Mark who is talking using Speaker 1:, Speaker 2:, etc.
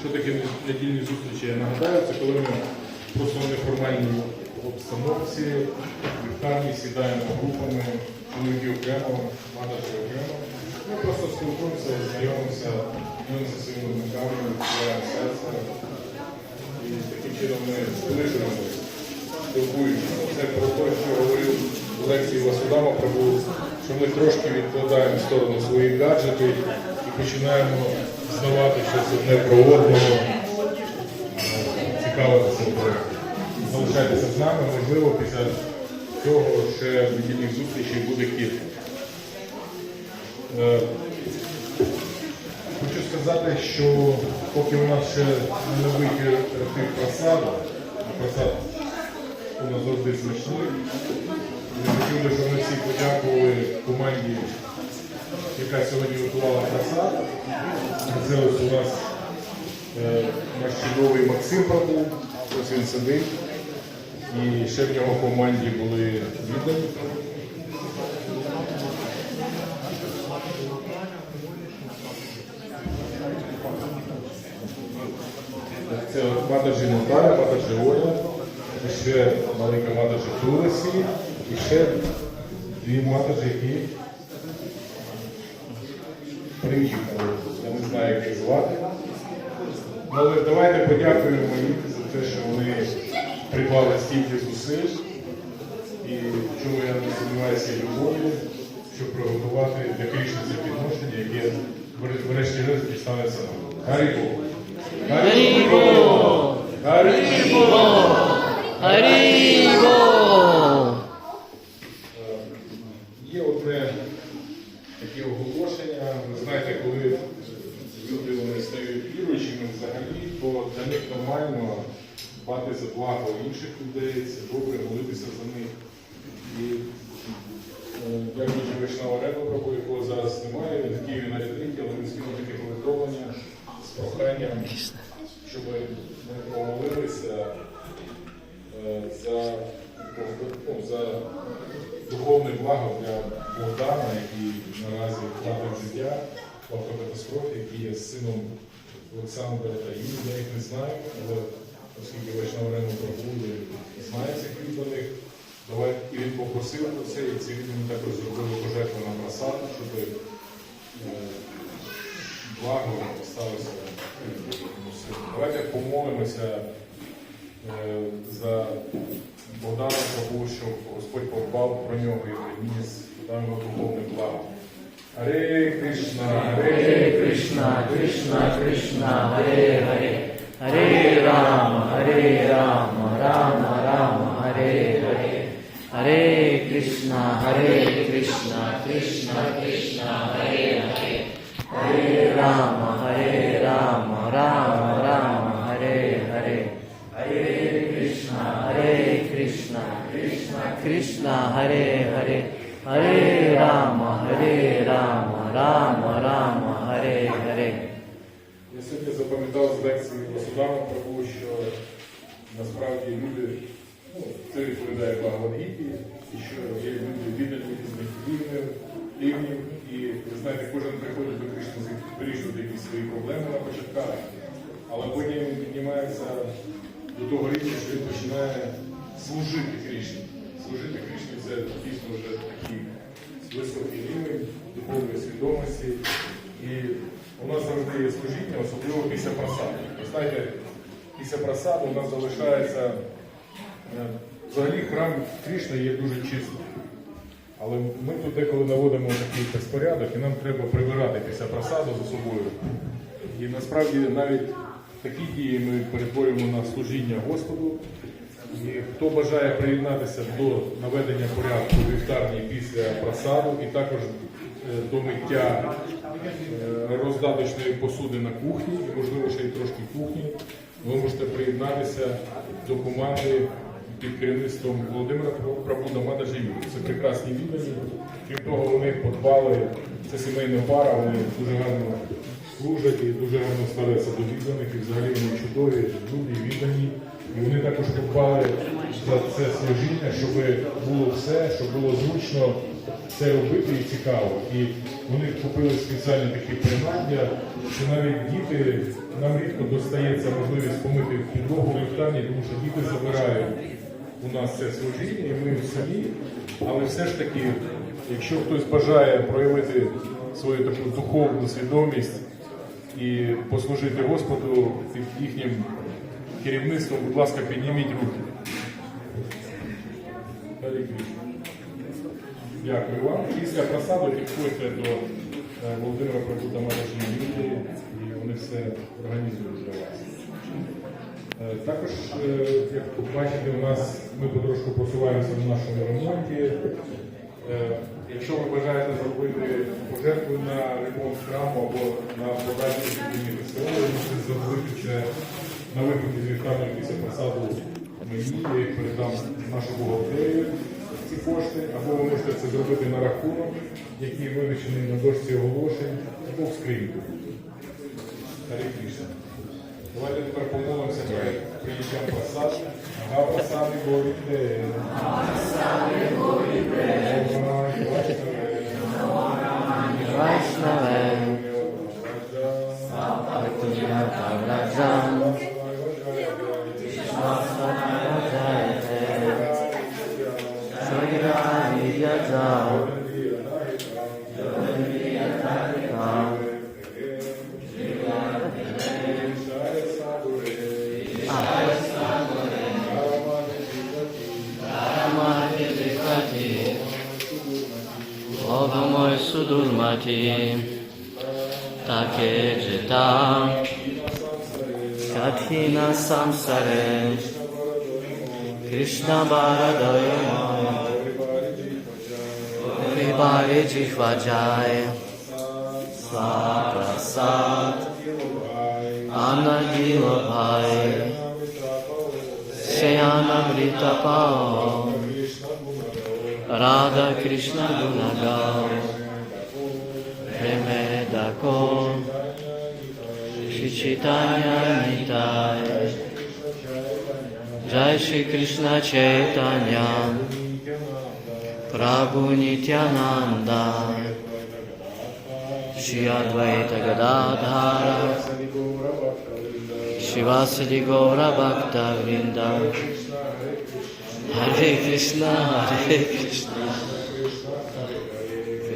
Speaker 1: Що таке недільні зустрічі? Я нагадаю, це коли ми просто в неформальній обстановці, в лікарні сідаємо групами, чоловіки окремо, менеджери окремо. Ми просто спілкуємося, знайомимося, дивимося своїми думками, відкриваємо серце. І таким чином ми зближуємося, спілкуємося. Це про те, що говорив в лекції Васудама що ми трошки відкладаємо в сторону свої гаджети і починаємо знавати щось одне про одного, цікавитися про залишайтеся з нами. Можливо, після цього ще недільних зустрічей буде кілька. Е, Хочу сказати, що поки у нас ще не вийде тих просад, а просад у нас завжди смачний, я хотів би, щоб ми всі подякували команді, яка сьогодні готувала просад. Це ось у нас е, наш чудовий Максим Прабу, ось він сидить. І ще в нього команді були віддані. Це Мададжі Наталя, Мададжі Оля, ще маленька Мададжі Тулесі, і ще дві Мададжі, які приїхали. Я не знаю, як їх звати. Але давайте подякуємо їм за те, що вони приклали стільки зусиль. І чому я не сумніваюся любов'ю, щоб приготувати для Крішни це підношення, яке вре- врешті-решт дістанеться нам. Гарібо! Гарібо! Гарібо!
Speaker 2: Харібо!
Speaker 1: Є одне таке оголошення. Ви знаєте, коли люди вони стають віруючими взагалі, то для них нормально дбати за благо інших людей, це добре, молитися за них. І е, дякуючи Вишнава Ребову, якого зараз немає, він в Києві на ретріті, але він скинув таке повідомлення з проханням, щоб ми помолилися е, за, ну, за духовне благо для Богдана, який наразі втратив життя в автокатастрофі, який є сином Олександра та Юлії. Я їх не знаю, але оскільки Вайшнав Рему пробули, знає цих відданих. Давай, і він попросив про це, і ці віддані також зробили пожертву на просаду, щоб е, благо сталося. йому сину. Давайте помолимося е, за Богдана Прабу, щоб Господь подбав про нього і приніс йому духовне благо. Харе Кришна, Харе
Speaker 2: Кришна, Кришна, Кришна, Харе Харе, Харе Рама, Харе Рама, Рама Рама, Харе Харе, Харе Кришна, Харе Кришна, Кришна, Кришна, Харе Харе, Харе Рама, Харе Харе, Харе Рама, Харе Рама, Рама Рама, Харе Харе.
Speaker 1: Я сьогодні запам'ятав з лекції Васудама Прабу, що насправді люди, ну, це відповідає Багавадгіті, і що є люди віддані різних рівнів, рівнів, і ви знаєте, кожен приходить до Кришни вирішувати якісь свої проблеми на початках, але потім він піднімається до того рівня, що він починає служити Кришні. Служити Кришні це дійсно вже такий високий рівень духовної свідомості. І у нас завжди є служіння, особливо після просаду. Знаєте, після просаду у нас залишається е, взагалі храм Кришни є дуже чистим. Але ми тут деколи наводимо такий безпорядок, і нам треба прибирати після просаду за собою. І насправді навіть такі дії ми перетворюємо на служіння Господу. І хто бажає приєднатися до наведення порядку вівтарні після просаду і також е, до миття е, роздаточної посуди на кухні, і можливо ще й трошки кухні, ви можете приєднатися до команди під керівництвом Володимира Прабуда Мадажі Це прекрасні віддані. Крім того, вони подбали, це сімейна пара, вони дуже гарно служать і дуже гарно ставляться до відданих, і взагалі вони чудові, люди, віддані. І вони також подбали за це служіння, щоб було все, щоб було зручно це робити і цікаво. І вони купили спеціальні такі приладдя, що навіть діти, нам рідко достається можливість помити підлогу в ліфтані, тому що діти забирають у нас це служіння, і ми самі. Але все ж таки, якщо хтось бажає проявити свою таку духовну свідомість і послужити Господу під їхнім керівництвом, будь ласка, підніміть руки. Дякую вам. Після просаду підходьте до е, Володимира Прабута Маражні Юлії, і вони все організують для вас. Е, Також, е, як бачите, у нас ми потрошку просуваємося в нашому ремонті. Якщо ви бажаєте зробити пожертву на ремонт храму або на фестивалі, ви можете зробити це на виході з вівтарної після посаду мені, я їх передам нашу бухгалтерію ці кошти, або ви можете це зробити на рахунок, який вивішений на дошці оголошень, або в скриньку. Кришна. Давайте тепер помолимося перед прийняттям просад. Ага, просади Боріде.
Speaker 2: Vaishnava Bhaktivinoda Bhagavati Takejita Kathina Samsare Krishna Bharadayama Paribari Jihvajaya Svaprasad Anagila Bhai Seyana Pao Radha Krishna Gunagao Preme Dako, Shri Chaitanya Nitai, Jai Shri Krishna Chaitanya, Prabhu Nityananda, Shri Advaita Gadadhara, Shivasadi Gaura Hare Krishna, Hare Krishna,